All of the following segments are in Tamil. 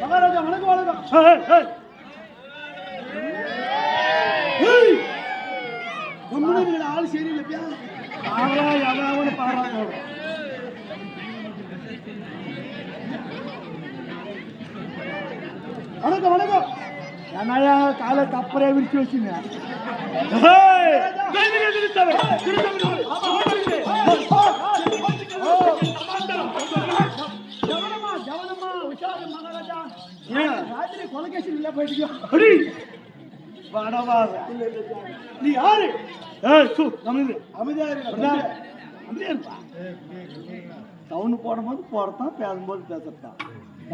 மகாராஜா வணக்கம் வணக்கம் நம்மளுக்கு ஆள் சரியில்லையா ஆறாய் அதாவது பாடுறாங்க வணக்கம் வணக்கம். என்னையா காலை கப்பரே விரிச்சு வச்சுங்க? ராத்திரி கொலைகேசி இல்ல போயிட்டு அடி. வாடவா. நீ யாரு? ஏய், சு, கம்முனு இரு. அமைதியா இருங்க அப்படியா? அப்படியே இருப்பா. சவுண்டு போடும்போது போடத்தான் பேசும்போது பேசத்தான்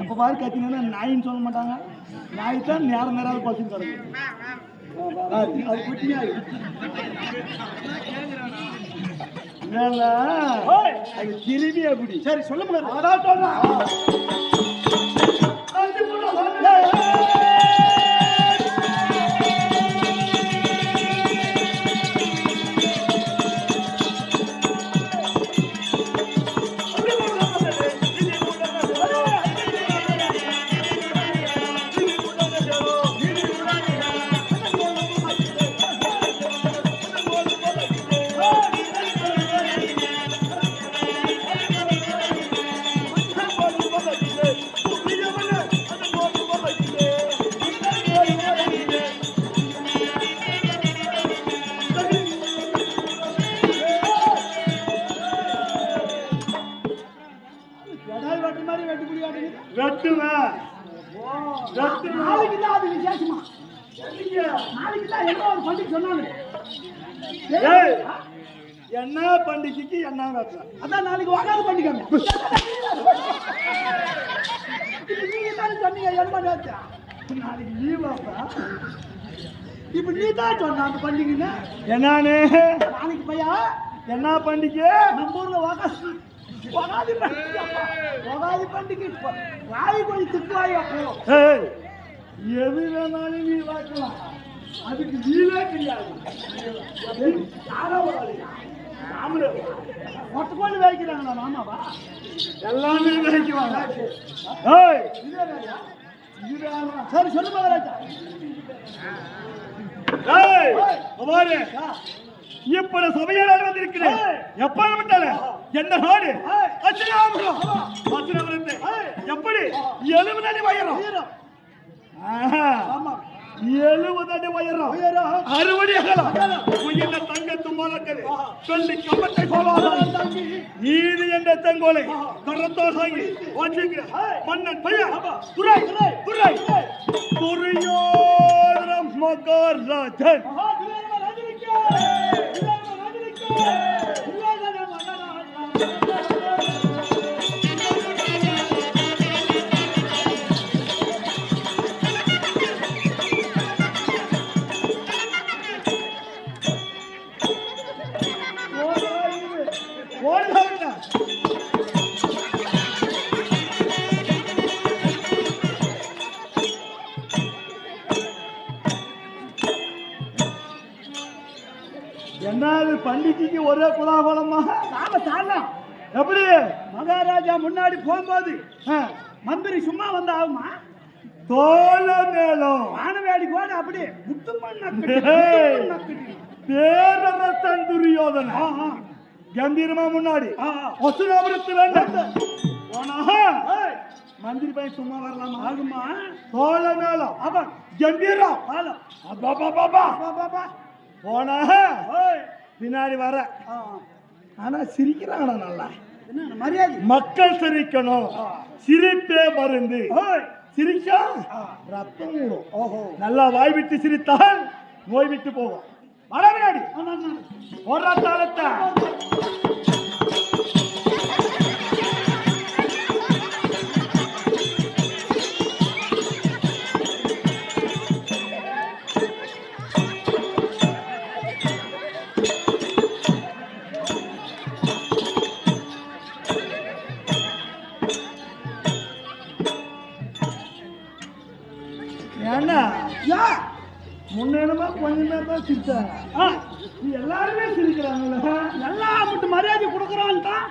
எப்ப பாரு கத்தினா நாயின்னு சொல்ல மாட்டாங்க. நாய் தான் நேரம் நேரம் பசங்க கிடக்கு அது குட்டியா அது திரும்பி எப்படி சரி சொல்ல முடியாது. அதான் சொல்றேன். என்ன பண்டிகைக்கு என்ன வெட்டுறேன் அதான் நாளைக்கு வாங்காத பண்டிகை. நீங்க தானே சொன்னீங்க என்ன நேரத்தா நாளைக்கு லீவாப்பா இப்ப நீ தான் சொன்ன அந்த பண்டிகைன்னு? என்னானே? நாளைக்கு பையா? என்ன பண்டிகை? நம்ம ஊர்ல பண்டிகை. அப்பா. வகாதி பண்டிகை. வாய் கொஞ்சம் திக்குவாய் எது வேணாலும் நீ வாக்கலாம் அதுக்கு லீவே கிடையாது கோழி வைக்கிறாங்களா மாமாவா? எல்லாமே வேலையா? சரி சொல்லு மகாராஜா. இப்படி சபையாளர் வந்திருக்கிறேன் எப்ப விட்டால என்ன நாடு? அச்சனாபுரம் அச்சனாபுரத்தை எப்படி? எழுபது அடி. ஆஹா. ஆமா. எழுபது அடி உயரம். அறுபடி அகலம். உயிரின தங்கத்து மலர்கள் சொல்லி கம்பத்தை போவாதான் நீதி என்ற செங்கோலை கரத்தோர் சாங்கி வாசிக்கிற மன்னன் பையன் துரை. துரை. துரியோதரம் மகாராஜன். மகா துரியோதன ஒரே குலாபலமா நாம. எப்படி? மகாராஜா முன்னாடி போகும்போது மந்திரி சும்மா வந்த ஆகுமா தோல மேலும் வானவேடி கூட அப்படியே முத்துமன். பேரரசன் துரியோதன. கம்பீரமா முன்னாடி. வசுதாபுரத்து வேண்டாம் மந்திரி பையன் சும்மா வரலாமா? ஆகுமா? தோல மேலும் அவன் கம்பீரம். காலம் அப்பா பாப்பா பா, பா, பா. போனா? பின்னாடி வர. ஆ, ஆனா சிரிக்கிறாங்கடா நல்லா. மரியாதை? மக்கள் சிரிக்கணும். சிரிப்பே மருந்து. சிரிச்சா. ரத்தம் ஓஹோ. நல்லா வாய் விட்டு சிரித்தால் நோய் விட்டு போகும். வர பின்னாடி. ஒரு தாளத்தை சிரிச்சாங்க ஆ, எல்லாருமே சிரிக்கிறாங்கல்ல நல்லா மட்டும் மரியாதை கொடுக்குறான்ட்டான்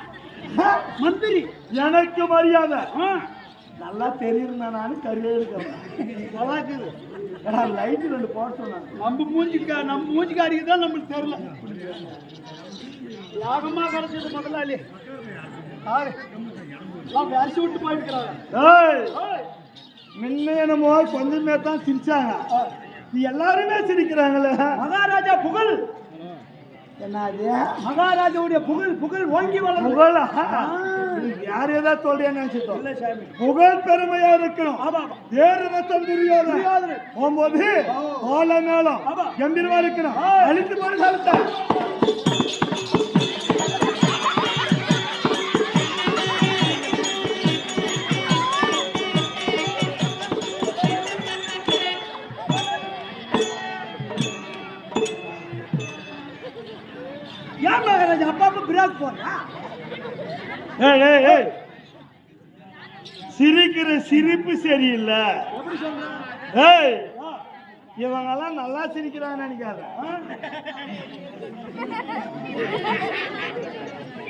மந்திரி. எனக்கு மரியாதை. நல்லா தெரியுதுண்ணா நான் கருவே எடுக்கிறேன். ஏடா ரெண்டு போட சொன்னாங்க. நம்ம மூஞ்சிக்கா நம்ம மூஞ்சிக்காரிக்கு தான் நம்மளுக்கு தெரியல. யாகமா கிடைச்சது முதலாளி அரிசி விட்டு போயிருக்கிறாங்க முன்ன என்னமோ கொஞ்சமே தான் சிரிச்சாங்க. எல்லாருமே சிரிக்கிறாங்களே. மகாராஜா புகழ். என்னது? மகாராஜாவுடைய புகழ் புகழ் ஓங்கி வளர்ந்து புகழா? யார் ஏதாவது சொல்றேன்னு நினைச்சிட்டோம். இல்லை சாமி. புகழ் பெருமையா இருக்கணும். ஆமா வேறு ரத்தம் துரியோதன். போகும்போது ஆமா. கம்பீரமா இருக்கணும். அழித்து போன பிரேக் போடுறா சிரிக்கிற சிரிப்பு சரியில்லை. ஏய் இவங்கெல்லாம் நல்லா சிரிக்கிறான்னு நினைக்காத.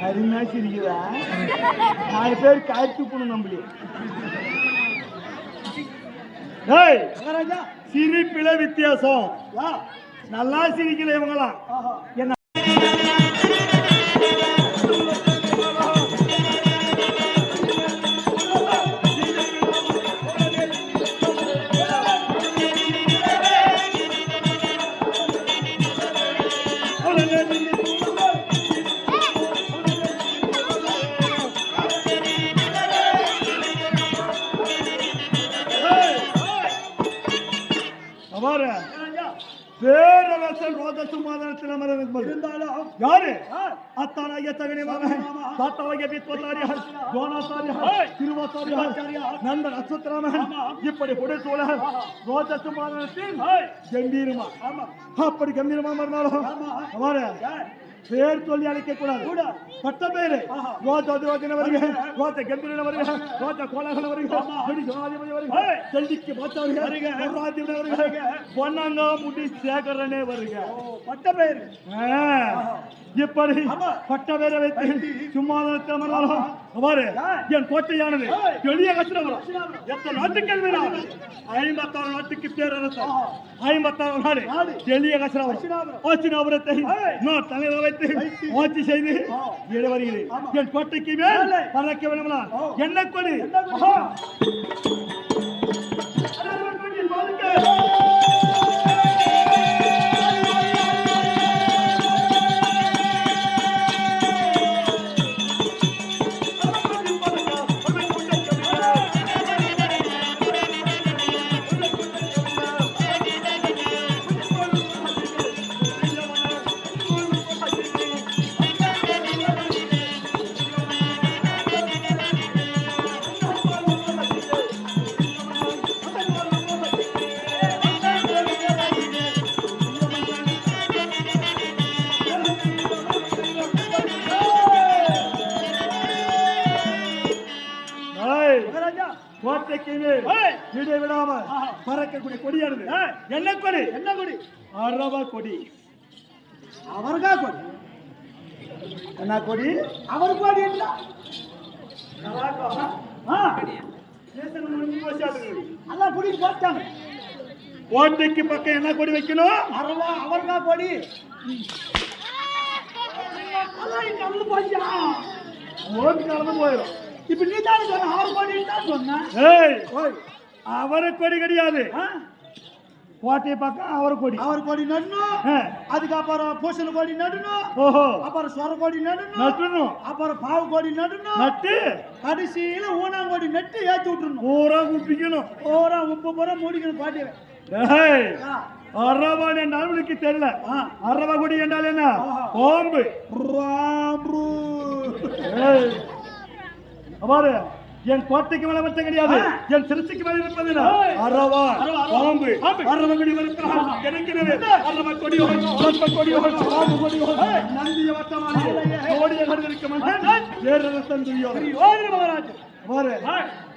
அருமையா சிரிக்கிறா. நாலு பேர் காய்ச்சி ஏய் மகாராஜா சிரிப்பில வித்தியாசம். நல்லா சிரிக்கிற இவங்களாம் என்ன பேரரசன் ரோதசு மாதனத்தில் அமரனுக்கு பதில் இருந்தாலும் யாரு? அத்தானாகிய தகனி மகன். தாத்தாவாகிய பித்வத்தாரியார் துரோணாச்சாரியார் திருவாச்சாரியார் நண்பன் அஸ்வத்ராமன் இப்படி புடைசூழல் ரோஜத்து மாதனத்தின் கம்பீரமா. அப்படி கம்பீரமா ஏன்? பேர் சொல்லி அழைக்க கூடாது. கூட. பட்ட பேரு. ரோஜா திரோஜன வருக. ரோஜா கம்பீரன வருக. ரோஜா கோலாகல வருக. செடி ஜனாதிபதி வருக. செல்லிக்கு பாத்தா வருக. வருக. பொன்னாங்க முடி சேகரனே வருக. பட்ட பெயர் ஆ, இப்படி. பட்ட பேரை வைத்து அமர்ந்தாலும் ஏய். என் கோட்டையானது. எளிய கஷ்டம் எத்தனை நாட்டுக்கள் வேணும் ஐம்பத்தாறு நாட்டுக்கு பேரரசர் ஆஹா. ஐம்பத்தாறு நாடு. எளிய. ஆட்சினாபுரத்தை ஏய். நான் தலைவர் வைத்து. ஆட்சி செய்து. ஏழு வருகிறேன். என் கோட்டைக்கு மேல். பறக்க வேணும்னா. என்ன கொடி ஏய். இடை விடாம. பறக்கக்கூடிய கொடியானது. என்ன கொடி? என்ன கொடி? அரவ கொடி. அவருக்கா கொடி? என்ன கொடி? அவர் கொடி ஆ, அதான் கொடி போட்டாங்க. கோட்டைக்கு பக்கம் என்ன கொடி வைக்கணும்? அரவா அவருக்கா கொடி? அதான் இங்க வந்து போச்சா? ஓட்டு கலந்து போயிடும். இப்ப நீ தான் சொன்ன? அவர் கொடின்னு தான் ஓய். அவரு கொடி கிடையாது. கோட்டை பக்கம் அவரு கொடி. அவர் கொடி நடணும். அதுக்கப்புறம் பூசண கொடி நடணும். ஓஹோ. அப்புறம் சொர கொடி நடணும். நட்டுணும். அப்புறம் பாவு கொடி நடணும். நட்டு. கடைசியில ஊனாங்கொடி நட்டு ஏத்தி விட்டுறணும். பூரா குப்பிக்கணும் ஓரா முப்பது முறை முடிக்கணும் பாட்டி ஏய் ஆ, அரவன் என்றால் உனக்கு தெரியல. அரவ கொடி என்றால் என்ன? ஆஹா. பாம்பு ராம்ரு. அவ்வாறு என் கோட்டைக்கு மேல மட்டும் கிடையாது. என் திருச்சிக்கு மேல இருப்பது அறவா பாம்பு அறவங்கடி கிடைக்கிறது அறவ கொடி அறவ கொடி பாம்பு கொடி நந்திய வட்டமான கோடிய கண்டிருக்க மாட்டேன். வேறரசன் துரியோதன்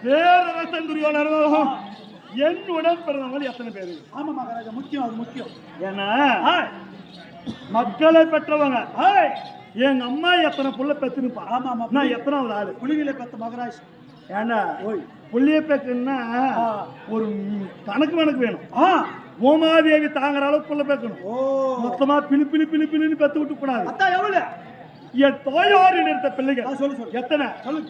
வேறரசன் துரியோதன் என்னுடன் பிறந்தவங்க எத்தனை பேரு? ஆமா மகாராஜா முக்கியம் அது முக்கியம். ஏன்னா மக்களை பெற்றவங்க. எங்க அம்மா எத்தனை புள்ள பெத்துனுப்பா? ஆமா, ஆமா. நான் எத்தனாவது ஆளு? புலிகளை பெத்த மகராஜ். ஓய். புள்ளிய பெக்குன்னா. ஒரு கணக்கு கணக்கு வேணும். ஆ. ஓமாதேவி தாங்குற அளவுக்கு புள்ள பெக்கணும். ஓ. மொத்தமா பிளி பிளி பிளி பிளின்னு பெத்து விட்டு கூடாது அத்தா எவ்வளவு? என் தாயாரி நிறுத்த ஆ, பிள்ளைகள். சொல்லு சொல்லு. எத்தனை? சொல்லு.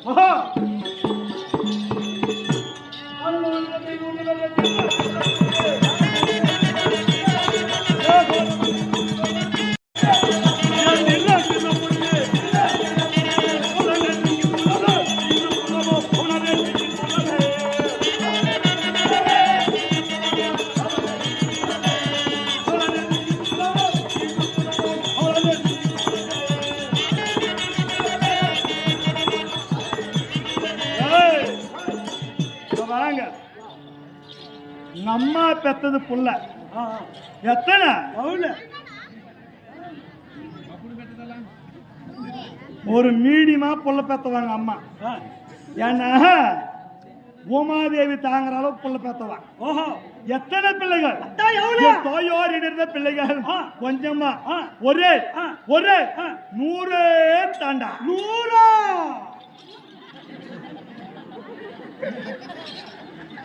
நம்ம பெத்தது புள்ள. எத்தனை? எவ்வளவு ஒரு மீடியமா புள்ள பெத்தவாங்க அம்மா. ஏன்னா உமாதேவி தாங்குற அளவுக்கு புள்ள பெத்தவா. ஓஹோ. எத்தனை பிள்ளைகள்? அத்தா எவ்வளவு என் தாயோர் இருந்த பிள்ளைகள். கொஞ்சமா. ஒரே. ஒரே. நூறே தாண்டா. நூறா.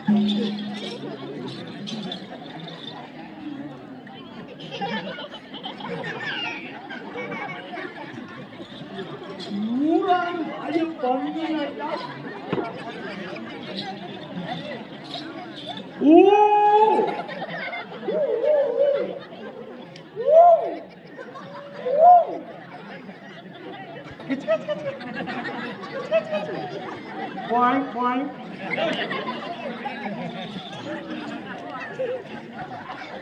நூறாம்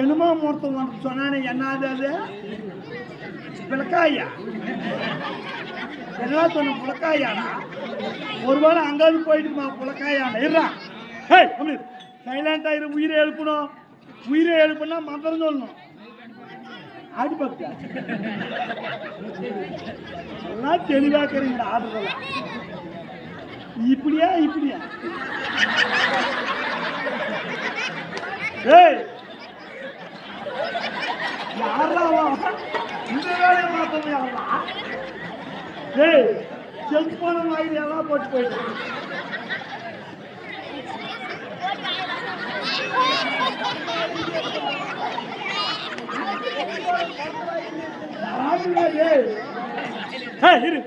என்னமோ மூர்த்தம் உனக்கு சொன்னானே என்னது அது? பிளக்காயா என்ன சொன்ன புலக்காயானா ஒருவேளை அங்காவது போயிட்டுமா புலக்காயானா இருடா. ஹேய் அப்படி. சைலண்டா இரு உயிரை எழுப்பணும். உயிரை எழுப்புனா மந்திரம் சொல்லணும். அடிபக்தா எல்லாம் தெளிவாக்குறீங்கடா ஆடுறதெல்லாம். இப்படியா இப்படியா? ஏய். யாரா அவன்? இந்த வேலையை மாத்தணும் யாரா ஏய் செல்போன் மாதிரி எல்லாம் போட்டு போயிட்டு ஆடுடா ஏய், இரு.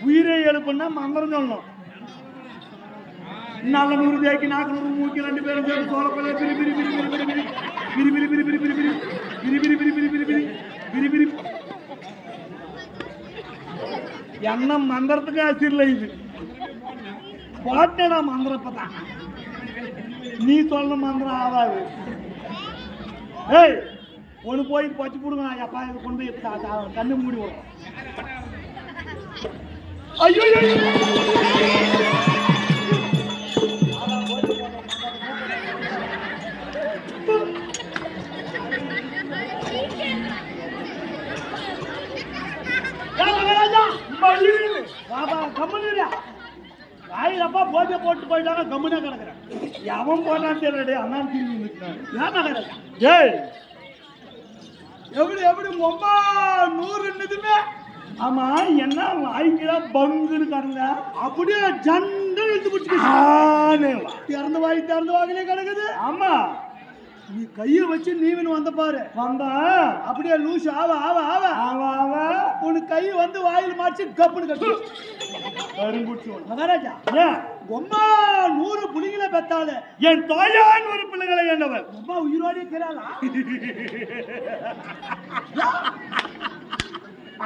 உயிரை எழுப்புன்னா மந்திரம் சொல்லணும். நல்ல நூறு தேக்கி நாக்கு நூறு மூக்கி ரெண்டு பேரும் சேர்ந்து சோழப்பள்ள பிரி பிரி பிரி பிரி பிரி பிரி பிரி பிரி பிரி பிரி பிரி பிரி பிரி பிரி பிரி பிரி பிரி பிரி பிரி என்ன மந்திரத்துக்கு அசிரில் இது போட்டேடா மந்திரப்பதான் நீ சொல்லணும் மந்திரம் ஆகாது ஏய் ஒன்று போய் பச்சு போடுங்க அப்பா இது கொண்டு போய் கண்ணு மூடி விடுறோம் ஐயோ கம்முனு வாயிலப்பா போதை போட்டு போயிட்டாங்க கம்முனா கிடக்குறேன். எவன் போனான்னு தெரியல அண்ணான் தீர்ந்து ஏமா கிடக்கு ஏய் எப்படி எப்படி ஒம்பா நூறுன்னுதுமே ஆமா என்ன வாய்க்கில பங்குன்னு கடந்த அப்படியே ஜண்டல் எடுத்து பிடிச்சிட்டு திறந்த வாய் திறந்து வாங்கலே கிடக்குது. ஆமா. நீ கையை வச்சு நீவன் வந்த பாரு. வந்தா? அப்படியே லூசு ஆவ ஆவ ஆவ. அவ அவ உனக்கு கை வந்து வாயில் மாச்சு கப்புன்னு கட்டு. கருங்குச்சி மகாராஜா ஒம்பா நூறு புலிகளை பெத்தாளு. என் தாயான் ஒரு பிள்ளைகளை என்றவர் ஒம்பா உயிரோடே இருக்கிறாளா?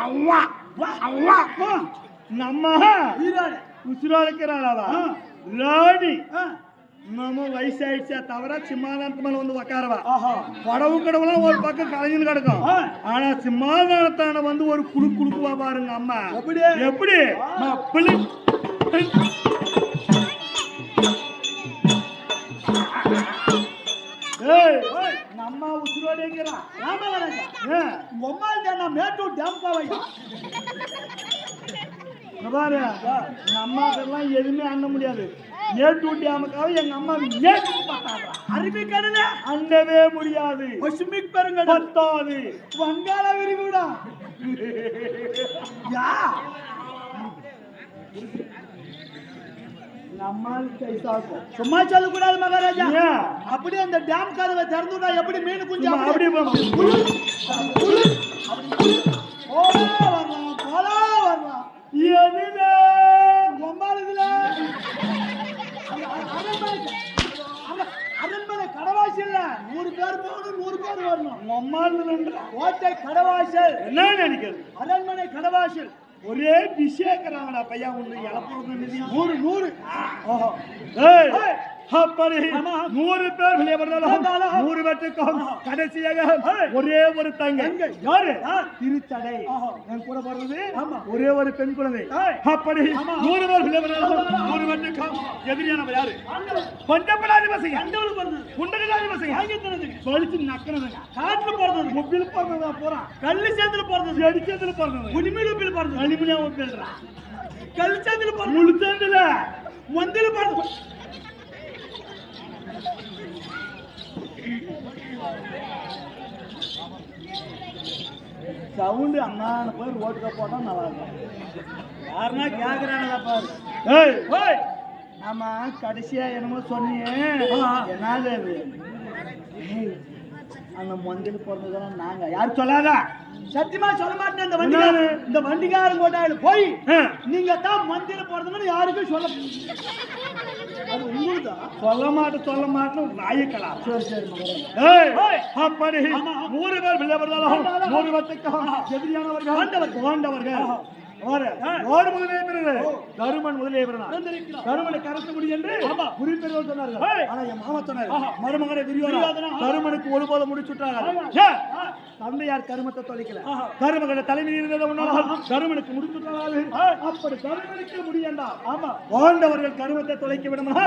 அவ்வா அவ்வா. நம்ம உயிரோட உசிராளிக்கிறாளா ஆ. ராணி. வயசாயிடுச்சா? தவிர சிம்மாதானத்து மேல வந்து உக்காரவா? ஆஹா. கடவு கடவுலாம் ஒரு பக்கம் கலைஞர் கிடக்கும். ஆனா சிம்மாதானத்தான வந்து ஒரு குழு குழுக்குவா பாருங்க அம்மா. எப்படி? எப்படி? பிள்ளை நம்ம உசுரோட இருக்கிறான் ஏன் மேட்டூர் டேம் காவையா இங்க பாரு எங்க அம்மாக்கெல்லாம் எதுவுமே அண்ண முடியாது. ஏட்டு டேமுக்காக எங்க அம்மா ஏட்டு பார்த்தாங்க? அரபிக்கடல அண்டவே முடியாது. பசிபிக் பெருங்கடல். பத்தாது. வங்காள விரிகுடா யா. சும்மா சொல்லக்கூடாது மகாராஜா? அப்படி அந்த டேம் கதவை திறந்துடா எப்படி மீன் குஞ்சு அப்படி. போலா வரலாம் போலா வரலாம் எதுல? அந்த அரண்மனை அந்த அரண்மனை கடவாசி இல்ல நூறு பேர் போகணும் நூறு பேர் வரணும். அம்மாளுதுன்ற. கோட்டை கடவாசல். என்ன நினைக்கிறது? அரண்மனை கடவாசல். ஒரே பிஷேக்கிறாங்கடா பையன் ஒண்ணு இழப்புறது நூறு நூறு. ஓஹோ. அப்படி. நூறு பேர் வெளியே வந்தாலும். நூறு ஆஹா. கடைசியாக. ஒரே ஒரு தங்க. யாரு? திருச்சடை. என் கூட ஆமா. ஒரே ஒரு பெண் குழந்தை. அப்படி. நூறு பேர் வெளியே வந்தாலும். நூறு பேட்டுக்கும் எதிரியானவ யாரு ஆண்டவன் பிறந்தது குண்டகதாதிபசிங்க ஆங்கிலத்தினதுங்க சொல்லிச்சு நக்கனதுங்க காட்டுல பிறந்தது முப்பில் பிறந்ததா போறான் கல்லு சேத்துல பிறந்தது அடிச்சதுல பிறந்தது உனிமிழுப்பில் பிறந்தது அலிமினியா ஒப்பிடுறான் கல்லு சேத்துல பிறந்தது முழுத்ததுல மந்தில பிறந்தது சவுண்டு அண்ணான போய் ரோட்டுக்கு போட்டா நல்லா இருக்கும் யாருன்னா கேக்குறாங்களா பாரு. ஏய் ஓய் ஆமா கடைசியா என்னமோ சொன்னீங்க. ஆ. என்னது அது? அந்த மந்தில் பிறந்ததெல்லாம் நாங்க யாரும் சொல்லாத சத்தியமா சொல்ல மாட்டேன் இந்த என்னது? இந்த வண்டிக்காரன் கோட்டாயில போய் நீங்க தான் மந்தில பிறந்தவங்க யாருக்கும் சொல்ல அது சொல்ல மாட்டேன் சொல்ல மாட்டேன் நாயக்கலா சரி. அப்படி. நூறு பேர் வந்தாலும். நூறு பேர்த்துக்கும் எதிரியானவர்கள் ஆண்டவர்கள். முதலே பிறகு. தருமன் முதலே பிறந்தான். தருமனை கரத்து முடி என்று ஆமா. குறிப்பெரியவர் சொன்னார்கள். ஆனா என் மாமா சொன்னார். மருமகனை ஆஹா. தருமனுக்கு ஒருபோதும் முடிச்சுட்டாங்க. தந்தையார் கருமத்தை தொலைக்கல. கருமகளை தலைமையில் இருந்ததை உன்னால. கருமனுக்கு முடிச்சுட்டாங்க ஆ. அப்படி கருமனுக்கு முடியண்டா ஆமா வாழ்ந்தவர்கள் கருமத்தை தொலைக்க விடுமா